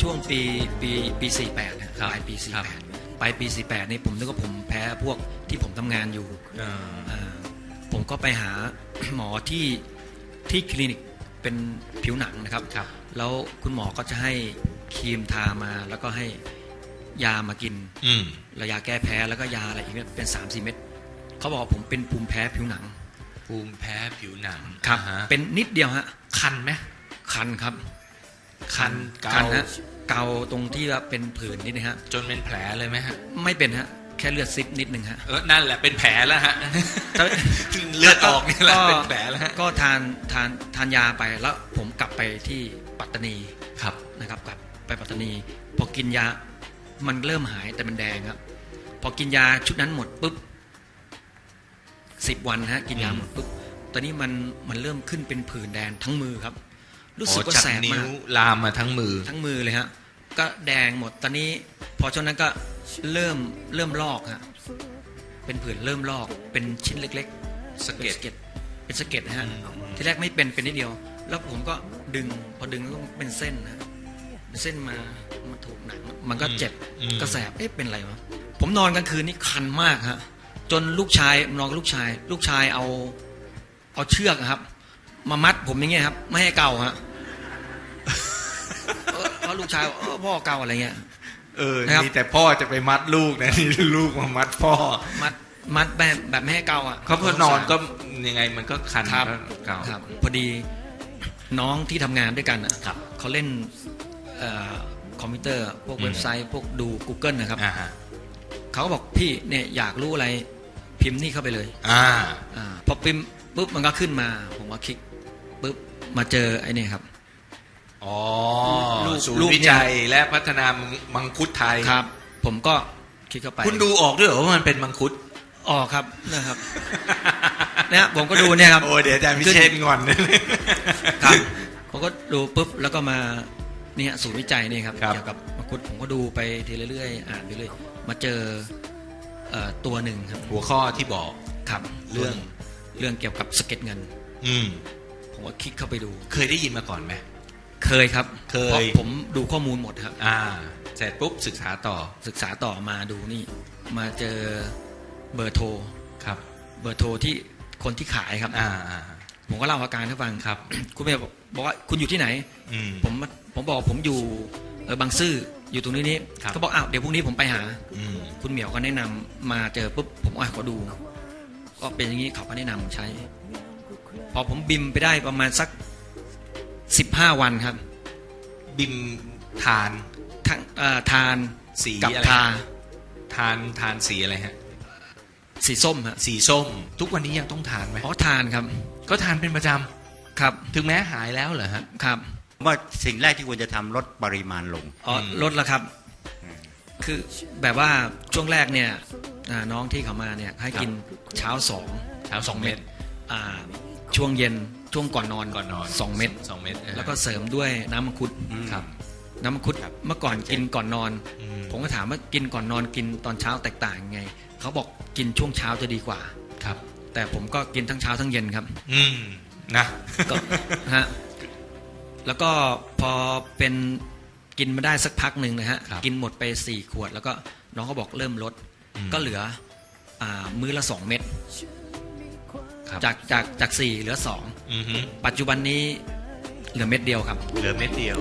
ช่วงปีปีปีสี่แปดนะครัปบลายปีสี่ครับแปดปลายปีสี่แปดนี่ผมนึกว่าผมแพ้พวกที่ผมทำงานอยู่เอออ่าผมก็ไปหาหมอที่ที่คลินิกเป็นผิวหนังนะครับครับแล้วคุณหมอก็จะให้ครีมทามาแล้วก็ให้ยามากินอืมระยาแก้แพ้แล้วก็ยาอะไรอีกเนี่ยเป็น3ามสี่เม็ดเขาบอกว่าผมเป็นภูมิแพ้ผิวหนัง ภูมิแพ้ผิวหนังครับอ่าฮะเป็นนิดเดียวฮะคันไหมคันครับ คันเกาคันฮะเกาตรงที่ว่าเป็นผื่นนิดนะฮะ จนเป็นแผลเลยไหมฮะ ไม่เป็นฮะ แค่เลือดซิบนิดนึงฮะเออนั่นแหละเป็นแผลแล้วฮะถ้าเลือดออกนี่แหละเป็นแผลแล้วฮะก็ทานทานทานยาไปแล้วผมกลับไปที่ปัตตานีครับนะครับ กลับไปปัตตานี พอกินยามันเริ่มหายแต่มันแดงครับ พอกินยาชุดนั้นหมดปุ๊บสิบวันฮะกินยาอืมหมดปุ๊บตอนนี้มันมันเริ่มขึ้นเป็นผื่นแดงทั้งมือครับ รู้สึกอ๋อว่าจากแสบนิ้มาวกลามมาทั้งมือทั้งมือเลยฮะก็แดงหมดตอนนี้ พอช่วงนั้นก็เริ่มเริ่มลอกฮะเป็นผื่นเริ่มลอกเป็นชิ้นเล็กๆสะเก็ดเป็นสะเก็ดนะฮะอืมที่แรกไม่เป็นเป็นนิดเดียว แล้วผมก็ดึงพอดึงแล้วก็เป็นเส้นนะเป็นเส้นมามาถูกหนังมันก็เจ็บอืมก็แสบเอ๊ะเป็นอะไรวะผมนอนกลางคืนนี่คันมากฮะจนลูกชายนอนกับลูกชาย ลูกชายเอาเอาเชือกอะครับ มามัดผมอย่างเงี้ยครับ ไม่ให้เกาฮะ เออเพราะลูกชายบอกเออพ่อเกาอะไรเงี้ยเออนะครับนี่แต่พ่อจะไปมัดลูกนะนี่ลูกมามัดพ่อ มัดมัดแบบแบบไม่ให้เกาอะเขาพอนอนก็ยังไงมันก็คันครับก็เก่าครับ พอดีน้องที่ทำงานด้วยกันอะเขาเล่นเอ่อคอมพิวเตอร์พวกอืมเว็บไซต์พวกดู Google นะครับอ่าฮะเขาก็บอกพี่เนี่ยอยากรู้อะไรพิมพ์นี่เข้าไปเลย อ่าอาพอพิมพ์ปุ๊บมันก็ขึ้นมา ผมก็คลิกปุ๊บมาเจอไอ้นี่ครับ อ๋อลูกศูนลูกย์วิเนี่ยจัยและพัฒนามังคุดไทยครับ ผมก็คลิกเข้าไป คุณดูออกด้วยเหรอว่ามันเป็นมังคุดออกครับนะครับเนี่ยผมก็ดูเนี่ยครับโอ้เดี๋ยวอาจารย์พิเชษงอนครับผมก็ดูปุ๊บแล้วก็มาเนี่ยศูนย์วิจัยนี่ครับครับเกี่ยวกับมังคุดผมก็ดูไปทีเรื่อยๆอ่านไปเรื่อยมาเจอเอ่อตัวหนึ่งครับ หัวข้อที่บอกครับเรื่องเรื่องเกี่ยวกับสะเก็ดเงิน อืมผมก็คลิกเข้าไปดู เคยได้ยินมาก่อนไหม เคยครับเคย พราะผมดูข้อมูลหมดครับ อ่า เสร็จปุ๊บศึกษาต่อศึกษาต่อมาดูนี่ มาเจอเบอร์โทร ครับ เบอร์โทรที่คนที่ขายครับ อ่าอ่าผมก็เล่าอาการให้ฟังครับ คุณเมย์บอกบอกว่าคุณอยู่ที่ไหน อืม ผมผมบอกผมอยู่เออบางซื่ออยู่ตรงนี้นี่ครับ เขาบอกอ้าวเดี๋ยวพรุ่งนี้ผมไปหา อืม คุณเหมียวก็แนะนำมาเจอปุ๊บผมอะขอดู ก็เป็นอย่างนี้เขาก็แนะนำใช้ พอผมบิมไปได้ประมาณสัก สิบห้าวันครับ บิมทานทั้งเอ่อทานสีกับอะไรทาทานทานสีอะไรฮะ สีส้มฮะสีส้ม ทุกวันนี้ยังต้องทานไหมอ๋อทานครับก็ทานเป็นประจครับำถึงแม้หายแล้วเหรอฮะ ครับว่าสิ่งแรกที่ควรจะทำลดปริมาณลง อ๋ออม ลดแล้วครับ คือแบบว่าช่วงแรกเนี่ยอ่าน้องที่เขามาเนี่ยให้กินเช้าสองเช้าสองเม็ด อ่าช่วงเย็น ช่วงก่อนนอนก่อนนอนสองเม็ดสองเม็ดอ่าแล้วก็เสริมด้วยน้ำมังคุดครับ น้ำมังคุดเมื่อก่อนกินก่อนนอนอืมผมก็ถามว่ากินก่อนนอนกินตอนเช้าแตกต่างยังไงเขาบอกกินช่วงเช้าจะดีกว่าครับ แต่ผมก็กินทั้งเช้าทั้งเย็นครับ อืมนะก็ฮะแล้วก็พอเป็นกินมาได้สักพักหนึ่งนะฮะครับกินหมดไปสี่ขวด แล้วก็น้องเขาบอกเริ่มลดอืมก็เหลืออ่ามื้อละสองเม็ด ครับจากจากจากสี่เหลือสองอือฮึปัจจุบันนี้เหลือเม็ดเดียวครับ เหลือเม็ดเดียว